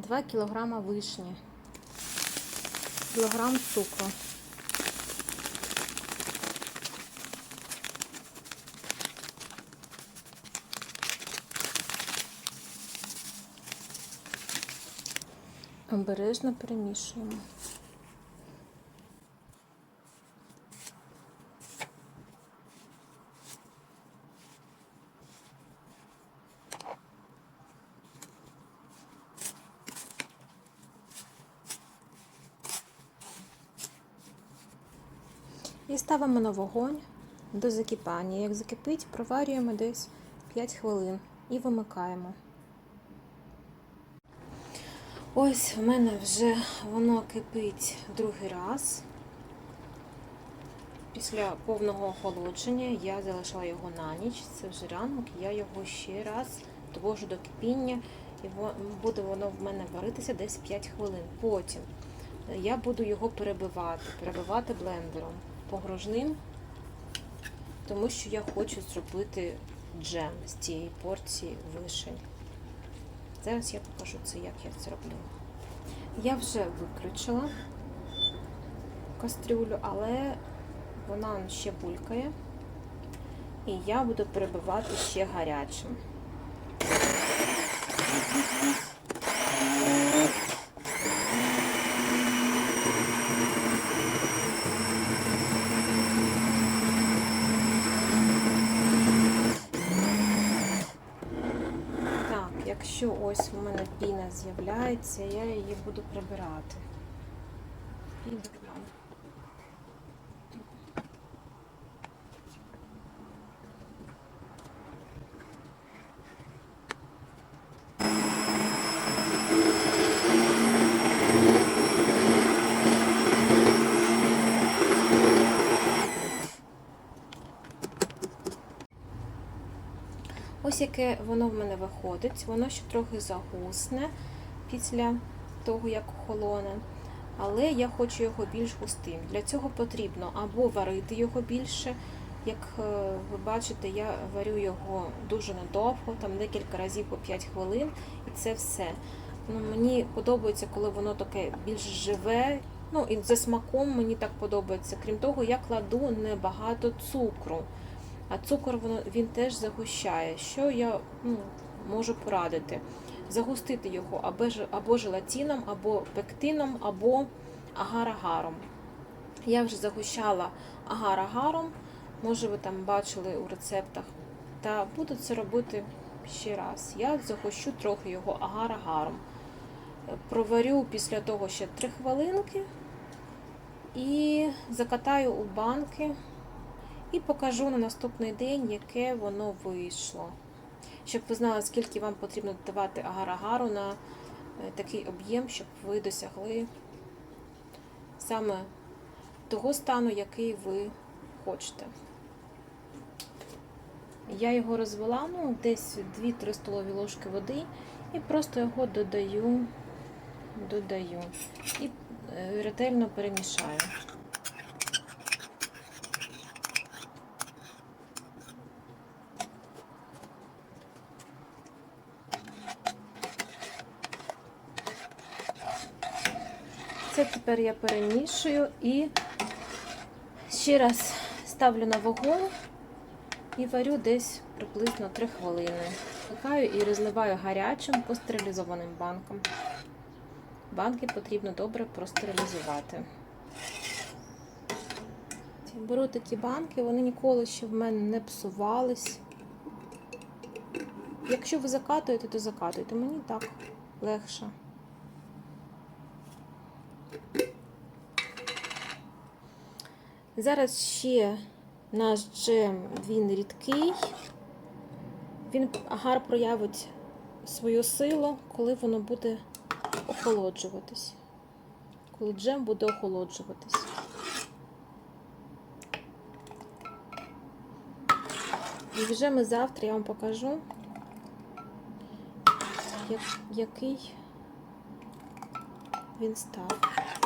2 кг вишні, кілограм цукру. Обережно перемішуємо. І ставимо на вогонь до закипання. Як закипить, проварюємо десь 5 хвилин і вимикаємо. Ось в мене вже воно кипить другий раз. Після повного охолодження я залишала його на ніч. Це вже ранок, я його ще раз довожу до кипіння, і буде воно в мене варитися десь 5 хвилин. Потім я буду його перебивати, перебивати блендером погружним, тому що я хочу зробити джем з цієї порції вишень. Зараз я покажу це, як я це роблю. Я вже виключила кастрюлю, але вона ще булькає. І я буду перебивати ще гарячим. Так, якщо ось у мене піна з'являється, я її буду прибирати. Ось яке воно в мене виходить. Воно ще трохи загусне після того, як охолоне. Але я хочу його більш густим. Для цього потрібно або варити його більше. Як е, ви бачите, я варю його дуже недовго, там декілька разів по 5 хвилин, і це все. Ну, Мені подобається, коли воно таке більш живе. Ну і за смаком мені так подобається. Крім того, я кладу небагато цукру. А цукор він теж загущає. Що я ну, можу порадити? Загустити його або, або желатином, або пектином, або агар-агаром. Я вже загущала агар-агаром, може ви там бачили у рецептах. Та буду це робити ще раз. Я загущу трохи його агар-агаром. Проварю після того ще 3 хвилинки і закатаю у банки. І покажу на наступний день, яке воно вийшло. Щоб ви знали, скільки вам потрібно додавати агар-агару на е, такий об'єм, щоб ви досягли саме того стану, який ви хочете. Я його розвела ну, десь 2-3 столові ложки води і просто його додаю, додаю і е, ретельно перемішаю. Це тепер я перемішую і ще раз ставлю на вогонь і варю десь приблизно 3 хвилини. Вмикаю і розливаю гарячим постерилізованим банком. Банки потрібно добре простерилізувати. Беру такі банки, вони ніколи ще в мене не псувались. Якщо ви закатуєте, то закатуйте. Мені так легше. Зараз ще наш джем, він рідкий. Він агар проявить свою силу, коли воно буде охолоджуватись. Коли джем буде охолоджуватись. І вже ми завтра я вам покажу, який він став.